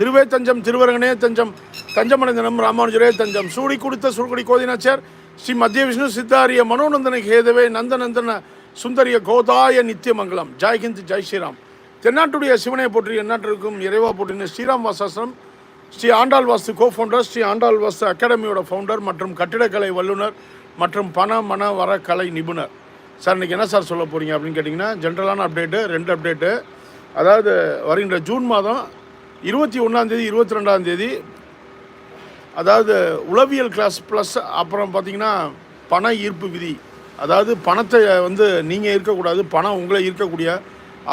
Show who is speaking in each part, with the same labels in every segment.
Speaker 1: திருவே தஞ்சம் திருவரங்கனே தஞ்சம் தஞ்சமடைந்தனம் ராமானுஜரே தஞ்சம். சூடி கொடுத்த சுருக்குடி கோதினாச்சார் ஸ்ரீ மத்திய விஷ்ணு சித்தாரிய மனோநந்தனை ஹேதவே நந்தநந்தன சுந்தரிய கோதாய நித்தியமங்கலம் ஜெய்ஹிந்த் ஜெய் ஸ்ரீராம். தென்னாட்டுடைய சிவனை போற்றி எந்நாட்டிற்கும் இறைவா போற்றின ஸ்ரீராம் வாசாசனம் ஸ்ரீ ஆண்டாள் வாஸ்து கோ ஃபவுண்டர் ஸ்ரீ ஆண்டாள் வாஸ்து அகாடமியோட ஃபவுண்டர் மற்றும் கட்டிடக்கலை வல்லுநர் மற்றும் பண மன வர கலை நிபுணர். சார் இன்றைக்கி என்ன சார் சொல்ல போகிறீங்க அப்படின்னு கேட்டிங்கன்னா ஜென்ரலான அப்டேட்டு ரெண்டு அப்டேட்டு அதாவது வருகின்ற ஜூன் மாதம் இருபத்தி ஒன்றாந்தேதி இருபத்தி ரெண்டாந்தேதி அதாவது உளவியல் கிளாஸ் ப்ளஸ் அப்புறம் பார்த்தீங்கன்னா பண ஈர்ப்பு விதி. அதாவது பணத்தை வந்து நீங்கள் இருக்கக்கூடாது பணம் உங்களை இருக்கக்கூடிய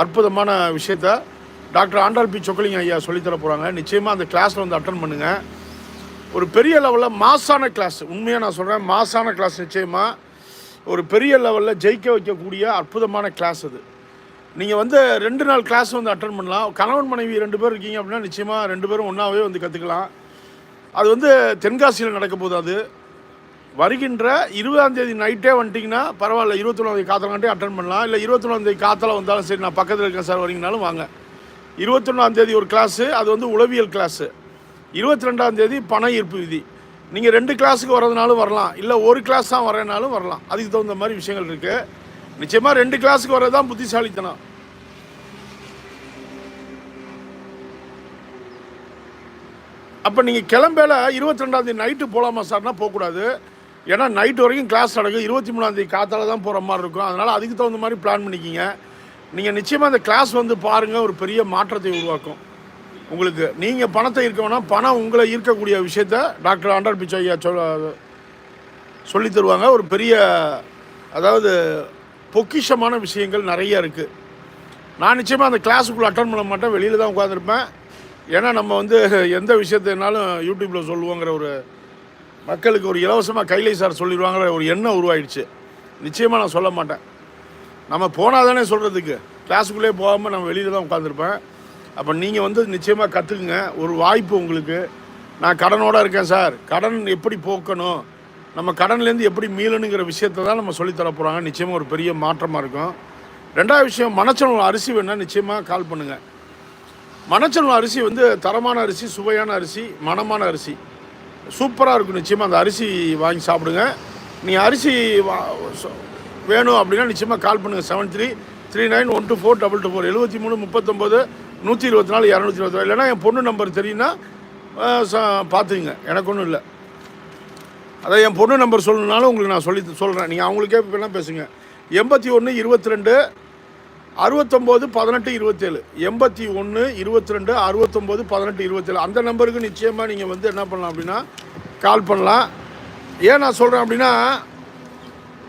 Speaker 1: அற்புதமான விஷயத்த டாக்டர் ஆண்டாள் பி. சொக்கலிங்க ஐயா சொல்லித்தர போகிறாங்க நிச்சயமாக அந்த கிளாஸில் வந்து அட்டன் பண்ணுங்கள் ஒரு பெரிய லெவலில் மாசான கிளாஸ் உண்மையாக நான் சொல்கிறேன் மாசான கிளாஸ் நிச்சயமாக ஒரு பெரிய லெவலில் ஜெயிக்க வைக்கக்கூடிய அற்புதமான கிளாஸ் அது. நீங்கள் வந்து ரெண்டு நாள் கிளாஸ் வந்து அட்டன் பண்ணலாம். கணவன் மனைவி ரெண்டு பேர் இருக்கீங்க அப்படின்னா நிச்சயமாக ரெண்டு பேரும் ஒன்றாவே வந்து கற்றுக்கலாம் அது வந்து தென்காசியில் நடக்க போது அது. வருகின்ற இருபதாம் தேதி நைட்டே வந்துட்டிங்கன்னா பரவாயில்ல இருபத்தொன்னாந்தேதி காத்தலான்ட்டே அட்டன் பண்ணலாம். இல்லை இருபத்தொன்னாந்தேதி காத்தல வந்தாலும் சரி நான் பக்கத்தில் இருக்கேன் சார் வரீங்கனாலும் வாங்க. இருபத்தொன்னாந்தேதி ஒரு கிளாஸு அது வந்து உளவியல் கிளாஸு இருபத்தி ரெண்டாந்தேதி பண ஈர்ப்பு விதி. நீங்கள் ரெண்டு கிளாஸுக்கு வரதுனாலும் வரலாம். இல்லை ஒரு கிளாஸ் தான் வரேனாலும் வரலாம். அதுக்கு தகுந்த மாதிரி விஷயங்கள் இருக்குது நிச்சயமாக ரெண்டு கிளாஸுக்கு வர்றது தான் புத்திசாலித்தனம். அப்போ நீங்கள் கிளம்பல இருபத்தி ரெண்டாந்தேதி நைட்டு போகலாமா சார்னா போகக்கூடாது. ஏன்னா நைட்டு வரைக்கும் கிளாஸ் நடக்கும் இருபத்தி மூணாந்தேதி காத்தால தான் போகிற மாதிரி இருக்கும். அதனால் அதுக்கு தகுந்த மாதிரி பிளான் பண்ணிக்கிங்க. நீங்கள் நிச்சயமாக அந்த கிளாஸ் வந்து பாருங்கள் ஒரு பெரிய மாற்றத்தை உருவாக்கும். உங்களுக்கு நீங்கள் பணத்தை ஈர்க்கணும்னா பணம் உங்களை ஈர்க்கக்கூடிய விஷயத்த டாக்டர் ஆண்டர் பிச்சை சொல் சொல்லி தருவாங்க. ஒரு பெரிய அதாவது பொக்கிஷமான விஷயங்கள் நிறைய இருக்குது நான் நிச்சயமாக அந்த கிளாஸுக்குள்ளே அட்டன் பண்ண மாட்டேன். வெளியில் தான் உட்காந்துருப்பேன் ஏன்னா நம்ம வந்து எந்த விஷயத்தினாலும் யூடியூப்பில் சொல்லுவோங்கிற ஒரு மக்களுக்கு ஒரு இலவசமாக கைலை சார் சொல்லிடுவாங்கிற ஒரு எண்ணம் உருவாயிடுச்சு. நிச்சயமாக நான் சொல்ல மாட்டேன். நம்ம போனால் தானே சொல்கிறதுக்கு கிளாஸுக்குள்ளே போகாமல் நான் வெளியில் தான் உட்காந்துருப்பேன் அப்போ நீங்கள் வந்து நிச்சயமாக கற்றுக்குங்க ஒரு வாய்ப்பு உங்களுக்கு. நான் கடனோடு இருக்கேன் சார். கடன் எப்படி போக்கணும்? நம்ம கடன்லேருந்து எப்படி மீளணுங்கிற விஷயத்தை தான் நம்ம சொல்லித்தர போகிறாங்க நிச்சயமாக ஒரு பெரிய மாற்றமாக இருக்கும். ரெண்டாவது விஷயம் மனச்சலம் அரிசி வேணால் நிச்சயமாக கால் பண்ணுங்கள் மணச்சல் அரிசி வந்து தரமான அரிசி சுவையான அரிசி மணமான அரிசி. சூப்பராக இருக்கும் நிச்சயமாக அந்த அரிசி வாங்கி சாப்பிடுங்க. நீங்கள் அரிசி வா வேணும் அப்படின்னா நிச்சயமாக கால் பண்ணுங்கள் seven three three nine one two four double two four எழுபத்தி மூணு முப்பத்தொம்போது நூற்றி இருபத்தி நாலு இரநூத்தி இருபத்தி இல்லைன்னா என் பொண்ணு நம்பர் தெரியும்னா பார்த்துங்க ச- பார்த்துக்குங்க எனக்கு ஒன்றும் இல்லை. அதான் என் பொண்ணு நம்பர் சொல்லணுனாலும் உங்களுக்கு நான் சொல்லி சொல்கிறேன் நீங்கள் அவங்களுக்கே வேணால் பேசுங்க. எண்பத்தி ஒன்று இருபத்தி ரெண்டு அறுபத்தொம்போது பதினெட்டு இருபத்தேழு. எண்பத்தி ஒன்று இருபத்தி ரெண்டு அறுபத்தொம்போது பதினெட்டு இருபத்தேழு. அந்த நம்பருக்கு நிச்சயமாக நீங்கள் வந்து என்ன பண்ணலாம் அப்படின்னா கால் பண்ணலாம். ஏன் நான் சொல்கிறேன் அப்படின்னா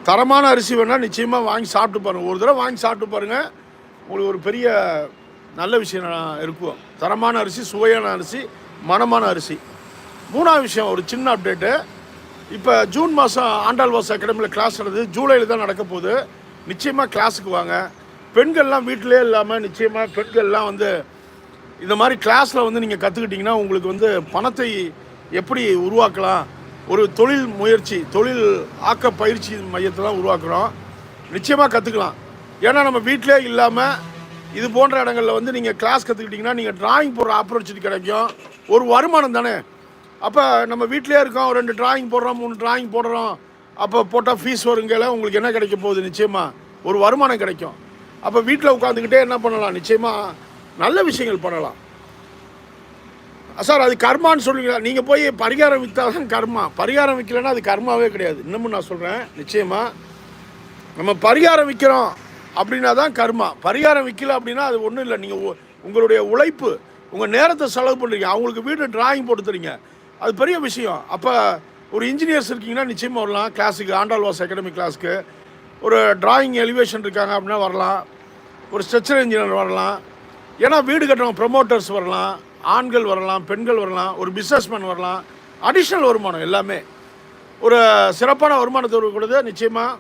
Speaker 1: தரமான அரிசி வேணால் நிச்சயமாக வாங்கி சாப்பிட்டு பாருங்கள் ஒரு தடவை வாங்கி சாப்பிட்டு பாருங்கள் உங்களுக்கு ஒரு பெரிய நல்ல விஷயம் நான் இருக்கும். தரமான அரிசி சுவையான அரிசி மனமான அரிசி. மூணாவது விஷயம் ஒரு சின்ன அப்டேட்டு இப்போ ஜூன் மாதம் ஆண்டாள் வாச அகாடமியில் கிளாஸ் நடந்தது. ஜூலையில் தான் நடக்க போகுது. நிச்சயமாக கிளாஸுக்கு வாங்க. பெண்கள்லாம் வீட்டிலே இல்லாமல் நிச்சயமாக பெண்கள்லாம் வந்து இந்த மாதிரி கிளாஸில் வந்து நீங்கள் கற்றுக்கிட்டிங்கன்னா உங்களுக்கு வந்து பணத்தை எப்படி உருவாக்கலாம்? ஒரு தொழில் முயற்சி தொழில் ஆக்க பயிற்சி மையத்தை தான் உருவாக்குறோம். நிச்சயமாக கற்றுக்கலாம் ஏன்னா நம்ம வீட்டிலே இல்லாமல் இது போன்ற இடங்களில் வந்து நீங்கள் கிளாஸ் கற்றுக்கிட்டிங்கன்னா நீங்கள் டிராயிங் போடுற ஆப்பர்ச்சுனிட்டி கிடைக்கும். ஒரு வருமானம் தானே. அப்போ நம்ம வீட்டிலே இருக்கோம் ரெண்டு டிராயிங் போடுறோம் மூணு டிராயிங் போடுறோம். அப்போ போட்டால் ஃபீஸ் வருங்கல உங்களுக்கு என்ன கிடைக்க போகுது? நிச்சயமாக ஒரு வருமானம் கிடைக்கும். அப்போ வீட்டில் உட்காந்துக்கிட்டே என்ன பண்ணலாம்? நிச்சயமாக நல்ல விஷயங்கள் பண்ணலாம். சார் அது கர்மான்னு சொல்லுவீங்களா நீங்கள் போய் பரிகாரம் விற்றா தான் கர்மா. பரிகாரம் விற்கலன்னா அது கர்மாவே கிடையாது. இன்னமும் நான் சொல்கிறேன் நிச்சயமாக நம்ம பரிகாரம் விற்கிறோம் அப்படின்னா தான் கர்மா. பரிகாரம் விற்கல அப்படின்னா அது ஒன்றும் இல்லை. நீங்கள் உங்களுடைய உழைப்பு உங்கள் நேரத்தை செலவு பண்ணுறீங்க அவங்களுக்கு வீடு டிராயிங் போட்டு தரீங்க. அது பெரிய விஷயம். அப்போ ஒரு இன்ஜினியர்ஸ் இருக்கீங்கன்னா நிச்சயமாக வரலாம். கிளாஸுக்கு ஆண்டாள் வாஸ் அகாடமி கிளாஸுக்கு ஒரு டிராயிங் எலிவேஷன் இருக்காங்க அப்படின்னா வரலாம். ஒரு ஸ்ட்ரக்சர் இன்ஜினியர் வரலாம். ஏன்னா வீடு கட்டுறவங்க ப்ரொமோட்டர்ஸ் வரலாம் ஆண்கள் வரலாம் பெண்கள் வரலாம் ஒரு பிஸ்னஸ்மேன் வரலாம். அடிஷ்னல் வருமானம் எல்லாமே. ஒரு சிறப்பான வருமானத்தை கொடுத்து நிச்சயமாக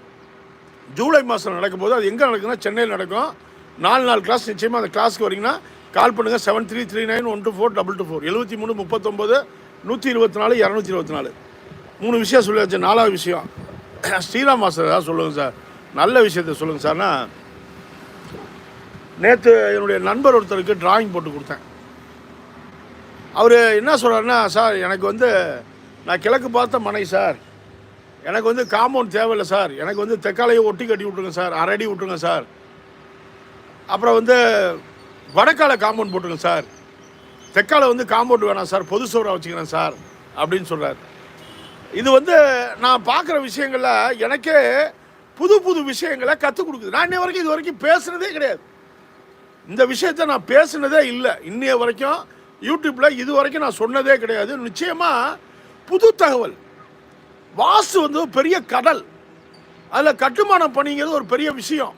Speaker 1: ஜூலை மாதம் நடக்கும் போது அது எங்கே நடக்குதுன்னா சென்னையில் நடக்கும். நாலு நாள் கிளாஸ் நிச்சயமாக அந்த கிளாஸ்க்கு வரீங்கன்னா கால் பண்ணுங்கள் seven three three nine one two four double two four எழுபத்தி மூணு முப்பத்தொம்போது நூற்றி இருபத்தி நாலு இரநூத்தி இருபத்தி நாலு. மூணு விஷயம் சொல்லியாச்சு. நாலாவது விஷயம். ஸ்ரீராம் மாஸ்டர் ஏதாவது சொல்லுங்கள் சார். நல்ல விஷயத்த சொல்லுங்கள் சார்னா நேற்று என்னுடைய நண்பர் ஒருத்தருக்கு டிராயிங் போட்டு கொடுத்தேன். அவர் என்ன சொல்கிறாருன்னா சார் எனக்கு வந்து நான் கிழக்கு பார்த்த மனை சார். எனக்கு வந்து காம்பவுண்ட் தேவையில்லை சார். எனக்கு வந்து தெக்காலையை ஒட்டி கட்டி விட்ருங்க சார். அரடி விட்ருங்க சார். அப்புறம் வந்து வடக்கால காம்பவுண்ட் போட்டுருங்க சார். தெற்கால வந்து காம்பவுண்ட் வேணாம் சார். பொது சோறாக வச்சுக்கிறேன் சார். அப்படின்னு சொல்கிறார் இது வந்து நான் பார்க்குற விஷயங்களில் எனக்கே புது புது விஷயங்களை கற்றுக் கொடுக்குது. நான் இன்ன வரைக்கும் இது வரைக்கும் பேசுனதே கிடையாது. இந்த விஷயத்த நான் பேசுனதே இல்லை. இன்னைய வரைக்கும் யூடியூப்பில் இது வரைக்கும் நான் சொன்னதே கிடையாது. நிச்சயமாக புது தகவல். வாஸ்து வந்து ஒரு பெரிய கடல். அதில் கட்டுமானம் பணிங்கிறது ஒரு பெரிய விஷயம்.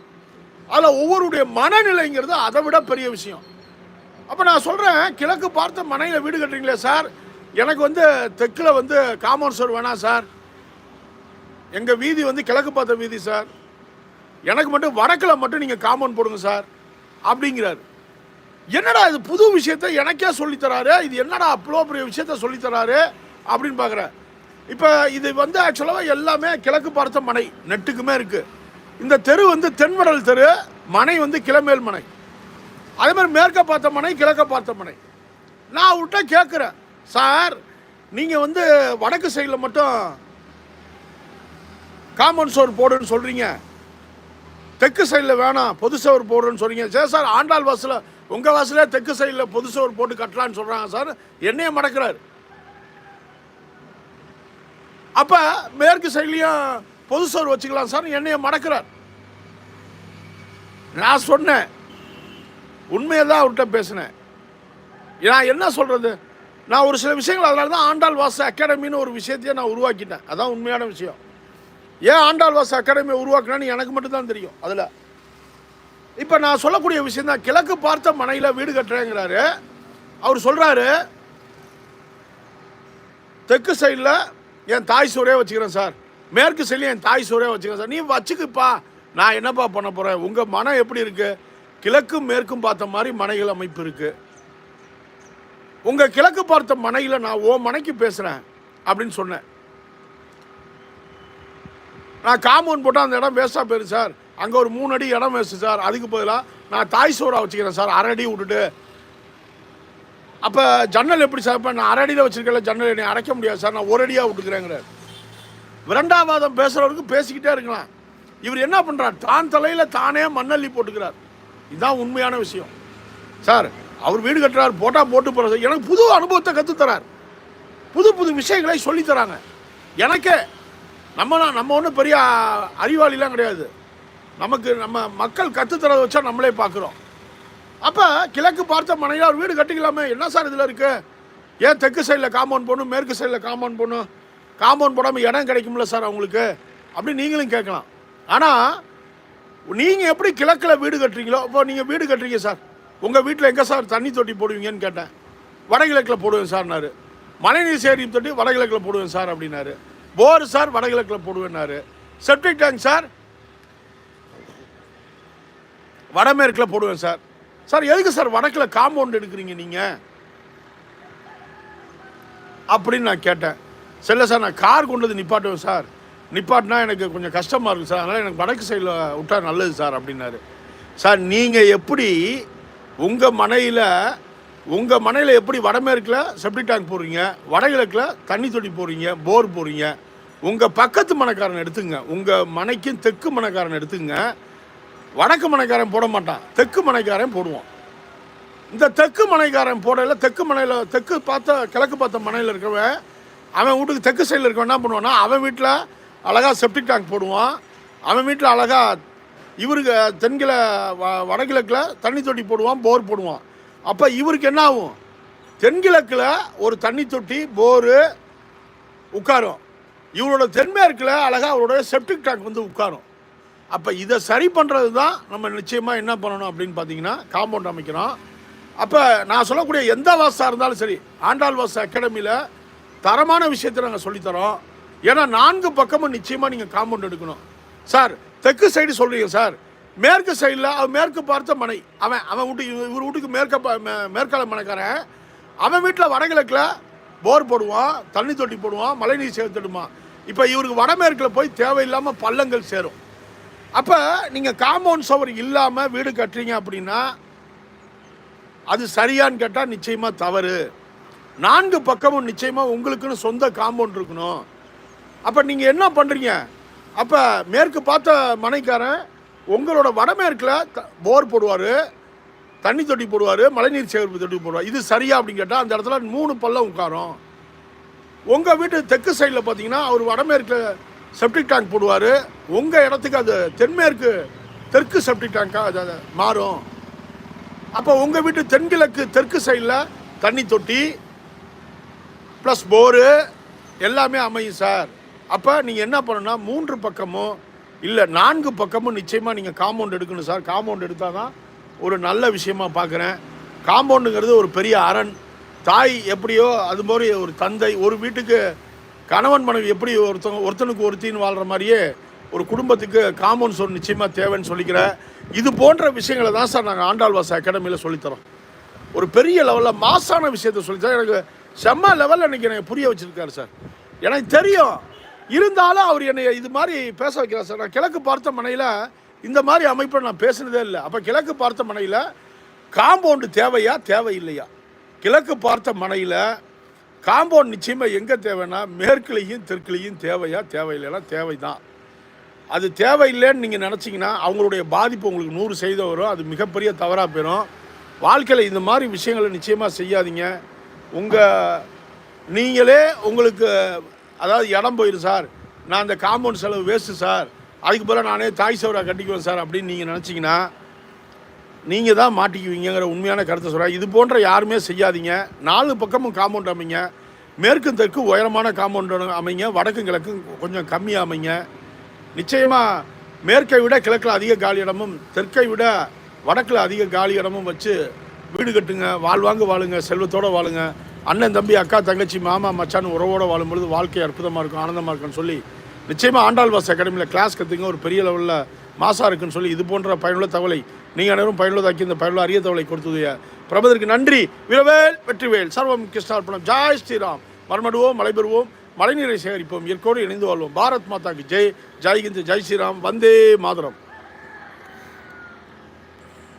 Speaker 1: அதில் ஒவ்வொருடைய மனநிலைங்கிறது அதை விட பெரிய விஷயம். அப்போ நான் சொல்கிறேன் கிழக்கு பார்த்த மனையில் வீடு கட்டுறீங்களே சார்? எனக்கு வந்து தெற்கில் வந்து காமர்ஸ் சோர் வேணாம் சார். எங்கள் வீதி வந்து கிழக்கு பார்த்த வீதி சார். எனக்கு மட்டும் வடக்கில் மட்டும் நீங்கள் காமன் போடுங்க சார். அப்படிங்கிறாரு. என்னடா இது புது விஷயத்த எனக்கே சொல்லித்தராரு இது என்னடா அவ்வளோ பெரிய விஷயத்த சொல்லித்தராரு அப்படின்னு பார்க்குறேன் இப்போ இது வந்து ஆக்சுவலாக எல்லாமே கிழக்கு பார்த்த மனை நெட்டுக்குமே இருக்குது இந்த தெரு வந்து தென்வடல் தெரு மனை வந்து கிளமேல் மனை. அதே மாதிரி மேற்க பார்த்த மனை கிழக்க பார்த்த மனை. நான் அவர்கிட்ட கேட்குறேன் சார் நீங்கள் வந்து வடக்கு சைடில் மட்டும் காம்பவுண்ட் சோர் போடுன்னு சொல்கிறீங்க தெற்கு சைடில் வேணாம் பொது சோறு போடுறேன்னு சொல்கிறீங்க சரி சார் ஆண்டாள் வாசலில் உங்கள் வாசலே தெற்கு சைடில் பொது சோறு போட்டு கட்டலான்னு சொல்கிறாங்க சார். என்னையே மடக்கிறார். அப்போ மேற்கு சைட்லேயும் பொது சோறு வச்சுக்கலாம் சார். என்னையே மடக்கிறார். நான் சொன்னேன். உண்மையை தான் அவர்கிட்ட பேசினேன். நான் என்ன சொல்கிறது நான் ஒரு சில விஷயங்கள் அதனால தான் ஆண்டாள் வாச அகாடமின்னு ஒரு விஷயத்தையே நான் உருவாக்கிட்டேன். அதான் உண்மையான விஷயம். ஏன் ஆண்டாள் வாச அகாடமியை உருவாக்கினேன்னு எனக்கு மட்டும்தான் தெரியும் அதில். இப்போ நான் சொல்லக்கூடிய விஷயம் தான் கிழக்கு பார்த்த மனையில் வீடு கட்டுறேங்கிறாரு. அவர் சொல்கிறாரு தெற்கு சைடில் என் தாய் சோரே வச்சுக்கிறேன் சார். மேற்கு சைடில் என் தாய் சோரே வச்சுக்கிறேன் சார். நீ வச்சுக்குப்பா. நான் என்னப்பா பண்ண போகிறேன் உங்கள் மனம் எப்படி இருக்குது கிழக்கும் மேற்கும் பார்த்த மாதிரி மனைகள் அமைப்பு இருக்குது உங்கள் கிழக்கு பார்த்த மனையில் நான் ஓ மனைக்கு பேசுகிறேன் அப்படின்னு சொன்னேன். நான் காம்பவுண்ட் போட்டால் அந்த இடம் வேஸ்ட்டாக போயிடும் சார் அங்கே ஒரு மூணு அடி இடம் வேஸ்ட்டு சார் அதுக்கு பதிலாக நான் தாய் சோறாக வச்சுக்கிறேன் சார் அரை அடி விட்டுட்டு. அப்போ ஜன்னல் எப்படி சார் இப்போ நான் அரை அடியில் வச்சுருக்கல ஜன்னல் என்னை அடைக்க முடியாது சார் நான் ஒரு அடியாக விட்டுக்கிறேங்கிற விரண்டாவாதம் பேசுகிறவருக்கு பேசிக்கிட்டே இருக்கலாம். இவர் என்ன பண்ணுறார் தான் தலையில் தானே மண்ணள்ளி போட்டுக்கிறார். இதுதான் உண்மையான விஷயம். சார் அவர் வீடு கட்டுறார் போட்டால் போட்டு போகிறார் சார் எனக்கு புது அனுபவத்தை கற்றுத்தரார் புது புது விஷயங்களை சொல்லித் தராங்க. எனக்கே நம்ம நம்ம ஒன்றும் பெரிய அறிவாளிலாம் கிடையாது. நமக்கு நம்ம மக்கள் கற்றுத்தரதை வச்சா நம்மளே பார்க்குறோம் அப்போ கிழக்கு பார்த்த மனையில் ஒரு வீடு கட்டிக்கலாமே. என்ன சார் இதில் இருக்குது ஏன் தெற்கு சைடில் காம்பவுண்ட் போடணும் மேற்கு சைடில் காம்பவுண்ட் போடணும்? காம்பவுண்ட் போடாமல் இடம் கிடைக்கும்ல சார் அவங்களுக்கு? அப்படின்னு நீங்களும் கேட்கலாம். ஆனால் நீங்கள் எப்படி கிழக்கில் வீடு கட்டுறீங்களோ இப்போ நீங்கள் வீடு கட்டுறீங்க சார். உங்கள் வீட்டில் எங்கே சார் தண்ணி தொட்டி போடுவீங்கன்னு கேட்டேன். வடகிழக்கில் போடுவேன் சார்னாரு மழைநீர் சேகரிப்பு தொட்டி வடகிழக்கில் போடுவேன் சார் அப்படின்னாரு. போர் சார் வடகிழக்கில் போடுவேன்னாரு. செப்டிக் டேங்க் சார் வடமேற்கில் போடுவேன் சார். சார் எதுக்கு சார் வடக்கில் காம்பவுண்ட் எடுக்கிறீங்க நீங்கள் அப்படின்னு நான் கேட்டேன். சரில சார் நான் கார் கொண்டு வந்து நிப்பாட்டுவேன் சார். நிப்பாட்டினா எனக்கு கொஞ்சம் கஷ்டமாக இருக்குது சார். அதனால் எனக்கு வடக்கு சைடில் விட்டால் நல்லது சார் அப்படின்னாரு. சார் நீங்கள் எப்படி உங்கள் மனையில் உங்கள் மனையில் எப்படி வடமேற்கில் செப்டிக் டேங்க் போடுறீங்க வடகிழக்கில் தண்ணி தொட்டி போடுறீங்க போர் போடுறீங்க உங்கள் பக்கத்து மனக்காரன் எடுத்துங்க உங்கள் மனைக்கும் தெற்கு மனக்காரன் எடுத்துங்க வடக்கு மனைக்காரன் போட மாட்டான் தெற்கு மனைக்காரன் போடுவான். இந்த தெற்கு மனைக்காரன் போடல தெற்கு மனையில் தெற்கு பார்த்த கிழக்கு பார்த்த மனையில் இருக்கிறவன் அவன் வீட்டுக்கு தெற்கு சைடில் இருக்கவன் என்ன பண்ணுவான்னா அவன் வீட்டில் அழகாக செப்டிக் டேங்க் போடுவான் அவன் வீட்டில் அழகாக இவருக்கு தென்கிழ வ வடகிழக்கில் தண்ணி தொட்டி போடுவான் போர் போடுவான். அப்போ இவருக்கு என்ன ஆகும்? தென்கிழக்கில் ஒரு தண்ணி தொட்டி போரு உட்காரும். இவரோட தென்மேற்கில் அழகாக அவரோட செப்டிக் டேங்க் வந்து உட்காரும். அப்போ இதை சரி பண்ணுறது தான் நம்ம நிச்சயமாக என்ன பண்ணணும் அப்படின்னு பார்த்தீங்கன்னா காம்பவுண்ட் அமைக்கிறோம். அப்போ நான் சொல்லக்கூடிய எந்த வாசாக இருந்தாலும் சரி ஆண்டாள் வாச அகாடமியில் தரமான விஷயத்தை நாங்கள் சொல்லித்தரோம். ஏன்னா நான்கு பக்கமும் நிச்சயமாக நீங்கள் காம்பவுண்ட் எடுக்கணும். சார் தெற்கு சைடு சொல்கிறீங்க சார். மேற்கு சைடில் அவன் மேற்கு பார்த்த மனை. அவன் அவன் வீட்டுக்கு இவர் வீட்டுக்கு மேற்க மேற்கால மனைக்காரன். அவன் வீட்டில் வடகிழக்கில் போர் போடுவான் தண்ணி தொட்டி போடுவான் மழை நீர் சேர்த்துடுவான் இப்போ இவருக்கு வடமேற்கில் போய் தேவையில்லாமல் பள்ளங்கள் சேரும். அப்போ நீங்கள் காம்பவுண்ட் சவர் இல்லாமல் வீடு கட்டுறீங்க அப்படின்னா அது சரியான்னு கேட்டால் நிச்சயமாக தவறு. நான்கு பக்கமும் நிச்சயமாக உங்களுக்குன்னு சொந்த காம்பவுண்ட் இருக்கணும். அப்போ நீங்கள் என்ன பண்ணுறீங்க அப்போ மேற்கு பார்த்த மனைக்காரன் உங்களோட வடமேற்கில் த- போர் போடுவார் தண்ணி தொட்டி போடுவார் மழைநீர் சேகரிப்பு தொட்டி போடுவார். இது சரியா அப்படின்னு கேட்டால் அந்த இடத்துல மூணு பள்ளம் உட்காரும். உங்கள் வீட்டு தெற்கு சைடில் பார்த்தீங்கன்னா அவர் வடமேற்கில் செப்டிக் டேங்க் போடுவார். உங்கள் இடத்துக்கு அது தென்மேற்கு தெற்கு செப்டிக் டேங்காக அது அது மாறும். அப்போ உங்கள் வீட்டு தென்கிழக்கு தெற்கு சைடில் தண்ணி தொட்டி ப்ளஸ் போரு எல்லாமே அமையும் சார். அப்போ நீங்கள் என்ன பண்ணணும்னா மூன்று பக்கமும் இல்லை நான்கு பக்கமும் நிச்சயமாக நீங்கள் காம்பவுண்ட் எடுக்கணும் சார் காம்பவுண்ட் எடுத்தால் தான் ஒரு நல்ல விஷயமா பார்க்குறேன். காம்பவுண்டுங்கிறது ஒரு பெரிய அரண். தாய் எப்படியோ அது மாதிரி ஒரு தந்தை ஒரு வீட்டுக்கு கணவன் மனைவி எப்படி ஒருத்தவங்க ஒருத்தனுக்கு ஒருத்தின்னு வாழ்கிற மாதிரியே ஒரு குடும்பத்துக்கு காம்பவுண்ட் சொல் நிச்சயமாக தேவைன்னு சொல்லிக்கிறேன் இது போன்ற விஷயங்களை தான் சார் நாங்கள் ஆண்டாள்வாஸ் அகாடமியில் சொல்லித்தரோம். ஒரு பெரிய லெவலில் மாசான விஷயத்த சொல்லி சார் எனக்கு செம்ம லெவலில் இன்றைக்கி எனக்கு புரிய வச்சுருக்காரு சார் எனக்கு தெரியும் இருந்தாலும் அவர் என்னை இது மாதிரி பேச வைக்கிறார் சார். நான் கிழக்கு பார்த்த மனையில் இந்த மாதிரி அமைப்பை நான் பேசுனதே இல்லை. அப்போ கிழக்கு பார்த்த மனையில் காம்பவுண்டு தேவையா தேவையில்லையா? கிழக்கு பார்த்த மனையில் காம்பவுண்ட் நிச்சயமாக எங்கே தேவைன்னா மேற்குலையும் தெற்குலையும் தேவையா தேவையில்லைனா தேவை தான் அது தேவையில்லைன்னு நீங்கள் நினச்சிங்கன்னா அவங்களுடைய பாதிப்பு உங்களுக்கு நூறு செய்த வரும். அது மிகப்பெரிய தவறாக போயிடும் வாழ்க்கையில் இந்த மாதிரி விஷயங்களை நிச்சயமாக செய்யாதீங்க. உங்கள் நீங்களே உங்களுக்கு அதாவது இடம் போயிடும் சார். நான் அந்த காம்பவுண்ட் செலவு வேஸ்ட்டு சார். அதுக்கு பிறகு நானே தாய் சவராக கட்டிக்குவேன் சார் அப்படின்னு நீங்கள் நினச்சிங்கன்னா நீங்கள் தான் மாட்டிக்குவீங்கிற உண்மையான கருத்தை சொல்கிறேன் இது போன்ற யாருமே செய்யாதீங்க. நாலு பக்கமும் காம்பவுண்ட் அமைங்க. மேற்கும் தெற்கு உயரமான காம்பவுண்ட் அமைங்க. வடக்கும் கிழக்கும் கொஞ்சம் கம்மியாக அமைங்க. நிச்சயமாக மேற்கை விட கிழக்கில் அதிக காலி இடமும் தெற்கை விட வடக்கில் அதிக காலி இடமும் வச்சு வீடு கட்டுங்க. வாழ்வாங்க வாழுங்க. செல்வத்தோடு வாழுங்க. அண்ணன் தம்பி அக்கா தங்கச்சி மாமா மச்சான் உறவோடு வாழும்பொழுது வாழ்க்கை அற்புதமாக இருக்கும் ஆனந்தமாக இருக்குன்னு சொல்லி நிச்சயமாக ஆண்டாள் வாஸ் அகாடமியில் கிளாஸ் கற்றுங்க ஒரு பெரிய லெவலில் மாசாக இருக்குன்னு சொல்லி இது போன்ற பயனுள்ள தகவலை நீங்கள் அனைவரும் பயனுள்ளதாக்கி இந்த பயனுள்ள அரிய தகவலை கொடுத்தது பிரபதற்கு நன்றி. வீரவேல் வெற்றிவேல். சர்வம் கிருஷ்ணார்ப்பணம் ஜாய் ஸ்ரீராம். மரமடுவோம் மலைபெறுவோம். மழைநீரை சேகரிப்போம். இயற்கையோடு இணைந்து வாழ்வோம். பாரத் மாதாக்கு ஜெய். ஜெய்கிந்த் ஜெய் ஸ்ரீராம். வந்தே மாதரம்.